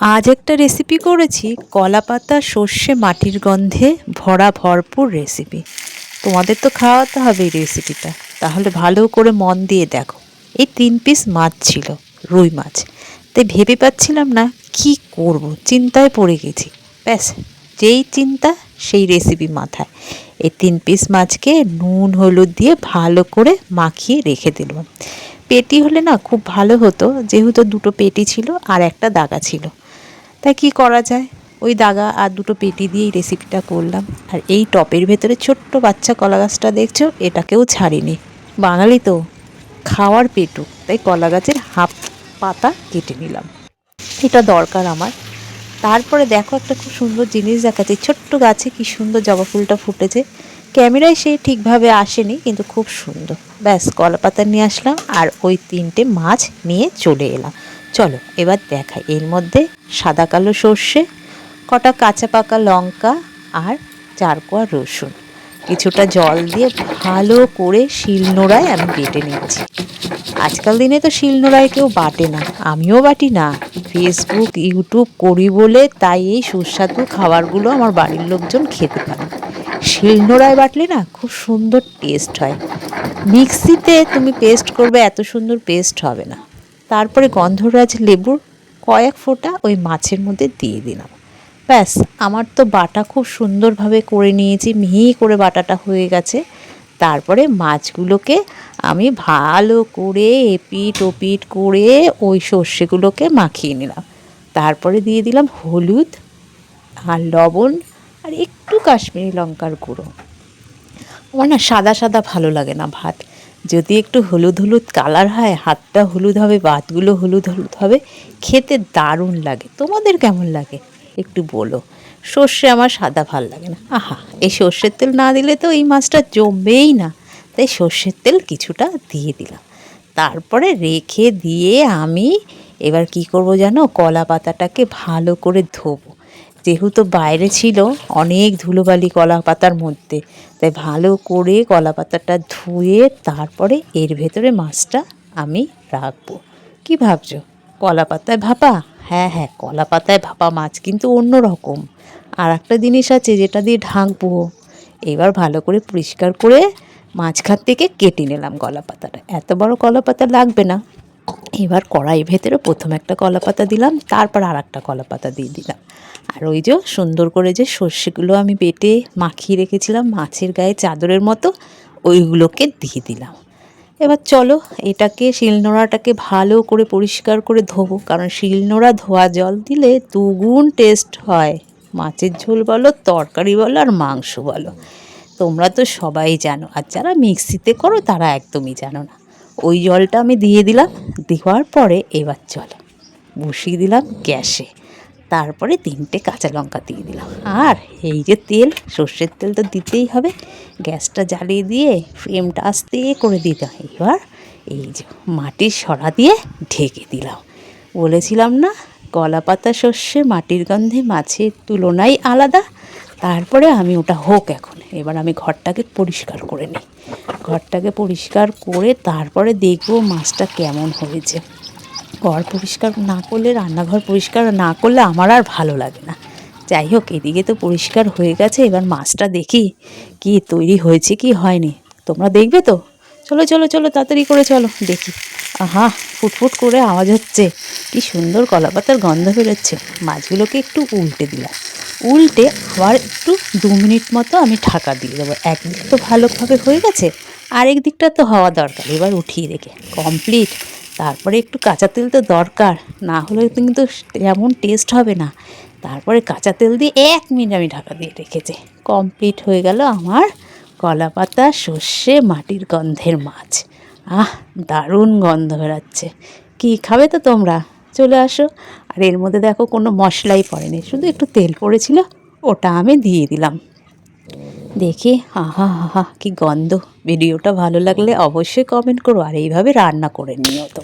আজ একটা রেসিপি করেছি কলা পাতা সর্ষে মাটির গন্ধে ভরা ভরপুর রেসিপি তোমাদের তো খাওয়াতে হবে এই রেসিপিটা তাহলে ভালো করে মন দিয়ে দেখো। এই তিন পিস মাছ ছিল, রুই মাছ। তাই ভেবে পাচ্ছিলাম না কি করব, চিন্তায় পড়ে গেছি। ব্যাস, যেই চিন্তা, সেই রেসিপি মাথায়। এই তিন পিস মাছকে নুন, হলুদ দিয়ে ভালো করে মাখিয়ে রেখে দিলাম। পেটি হলে না খুব ভালো হতো, যেহেতু দুটো পেটি ছিল আর একটা দাগা ছিল। তাই কি করা যায়? ওই দাগা আর দুটো পেটি দিয়েই রেসিপিটা করলাম। আর এই টপের ভেতরে ছোট্ট বাচ্চা কলা গাছটা দেখছ এটাকেও ছাড়িনি। বাঙালি তো। খাওয়ার পেটু। তাই কলা গাছের হাফ পাতা কেটে নিলাম। এটা দরকার আমার। তারপরে দেখো একটা খুব সুন্দর জিনিস দেখাচ্ছে। ছোট্ট গাছে কি সুন্দর জবা ফুলটা ফুটেছে। ক্যামেরায় সে ঠিকভাবে আসেনি, কিন্তু খুব সুন্দর। ব্যাস কলা পাতা নিয়ে আসলাম আর ওই তিনটে মাছ নিয়ে চলে এলাম। চলো, এবার দেখাই এর মধ্যে সাদা কালো সর্ষে, কটা কাঁচা পাকা লঙ্কা আর চার কোয়া রসুন। কিছুটা জল দিয়ে ভালো করে শিলনোড়ায় আমি বেটে নিচ্ছি। আজকাল দিনে তো শিলনোড়ায় কেউ বাটে না, আমিও বাটি না। ফেসবুক ইউটিউব করি বলে তাই এই সুস্বাদু খাবারগুলো আমার বাড়ির লোকজন খেতে পারে। শিলনোড়ায় বাটলে না খুব সুন্দর টেস্ট হয়। মিক্সিতে তুমি পেস্ট করবে, এত সুন্দর পেস্ট হবে না। তারপরে গন্ধরাজ লেবুর কয়েক ফোঁটা ওই মাছের মধ্যে দিয়ে দিলাম। ব্যাস, আমার তো বাটা খুব সুন্দরভাবে করে নিয়েছি, মিহি করে বাটাটা হয়ে গেছে। তারপরে মাছগুলোকে আমি ভালো করে এপিট ওপিট করে ওই সর্ষেগুলোকে মাখিয়ে নিলাম। তারপরে দিয়ে দিলাম হলুদ আর লবণ আর একটু কাশ্মীরি লঙ্কার গুঁড়ো। আমার না সাদা সাদা ভালো লাগে না ভাত যদি একটু হলুদ হলুদ কালার হয়, হাতটা হলুদ হবে ভাতগুলো হলুদ হলুদ হবে, খেতে দারুণ লাগে। তোমাদের কেমন লাগে? একটু বলো। সর্ষে আমার সাদা ভালো লাগে না। আহা, এই সর্ষের তেল না দিলে তো এই মাছটা জমবেই না। তাই সর্ষের তেল কিছুটা দিয়ে দিলাম। তারপরে রেখে দিয়ে আমি এবার কি করব জানো? কলা পাতাটাকে ভালো করে ধোবো। যেহেতু বাইরে ছিল, অনেক ধুলোবালি কলা পাতার মধ্যে। তাই ভালো করে কলা পাতাটা ধুয়ে তারপরে এর ভেতরে মাছটা আমি রাখব। কি ভাবছ? কলা পাতায় ভাপা? হ্যাঁ হ্যাঁ কলা পাতায় ভাপা মাছ কিন্তু অন্য রকম আর একটা জিনিস আছে যেটা দিয়ে ঢাকবো। এবার ভালো করে পরিষ্কার করে মাঝখান থেকে কেটে নিলাম কলা পাতাটা এত বড় কলা পাতা লাগবে না। এবার কড়াই ভেতরে প্রথম একটা কলা পাতা দিলাম, তারপর আর একটা কলা পাতা দিয়ে দিলাম। আর ওই যে সুন্দর করে যে সর্ষেগুলো আমি বেটে মাখিয়ে রেখেছিলাম, মাছের গায়ে চাদরের মতো, ওইগুলোকে দিয়ে দিলাম। এবার চলো এটাকে, শিলনোড়াটাকে ভালো করে পরিষ্কার করে ধোবো, কারণ শিলনোড়া ধোয়া জল দিলে দুগুণ টেস্ট হয়। মাছের ঝোল বলো, তরকারি বলো আর মাংস বলো। তোমরা তো সবাই জানো, আর যারা মিক্সিতে করো তারা একদমই জানো না। ওই জলটা আমি দিয়ে দিলাম, দেওয়ার পরে এবার চলো। বসিয়ে দিলাম গ্যাসে, তারপরে তিনটে কাঁচা লঙ্কা দিয়ে দিলাম। আর এই যে তেল, সর্ষের তেল তো দিতেই হবে, গ্যাসটা জ্বালিয়ে দিয়ে ফ্লেমটা আস্তে করে দিতে হয়। এবার এই যে মাটির সরা দিয়ে ঢেকে দিলাম। বলেছিলাম না কলা পাতা সর্ষে মাটির গন্ধে মাছের তুলনায় আলাদা তারপরে আমি ওটা হোক এখন। এবার আমি ঘরটাকে পরিষ্কার করে নিই। ঘরটাকে পরিষ্কার করে তারপরে দেখব মাছটা কেমন হয়েছে। ঘর পরিষ্কার না করলে, রান্নাঘর পরিষ্কার না করলে আমার আর ভালো লাগে না। যাই হোক, এদিকে তো পরিষ্কার হয়ে গেছে। এবার মাছটা দেখি কি তৈরি হয়েছে কি হয়নি। তোমরা দেখবে তো? চলো চলো চলো, তাড়াতাড়ি করে চলো। দেখি। আহা, ফুটফুট করে আওয়াজ হচ্ছে। কি সুন্দর কলা পাতার গন্ধ বেরোচ্ছে। মাছগুলোকে একটু উল্টে দিলাম। উল্টে আবার একটু দু মিনিট মতো আমি ঢাকা দিয়ে দেবো। একদিক তো ভালোভাবে হয়ে গেছে, আরেক দিকটা তো হওয়া দরকার। এবার উঠিয়ে রেখে কমপ্লিট তারপরে একটু কাঁচা তেল তো দরকার। না হলে কিন্তু তেমন টেস্ট হবে না। তারপরে কাঁচা তেল দিয়ে এক মিনিট আমি ঢাকা দিয়ে রেখেছি। কমপ্লিট হয়ে গেল আমার কলা পাতা সর্ষে, মাটির গন্ধের মাছ। আহ, দারুণ গন্ধ বেরাচ্ছে। কি খাবে তো তোমরা? চলে আসো। আর এর মধ্যে দেখো কোনো মশলাই পড়েনি, শুধু একটু তেল পড়েছিল, ওটা আমি দিয়ে দিলাম। দেখি আহা আহা কি গন্ধ। ভিডিওটা ভালো লাগলে অবশ্যই কমেন্ট করো, আর এইভাবে রান্না করে নিও তো।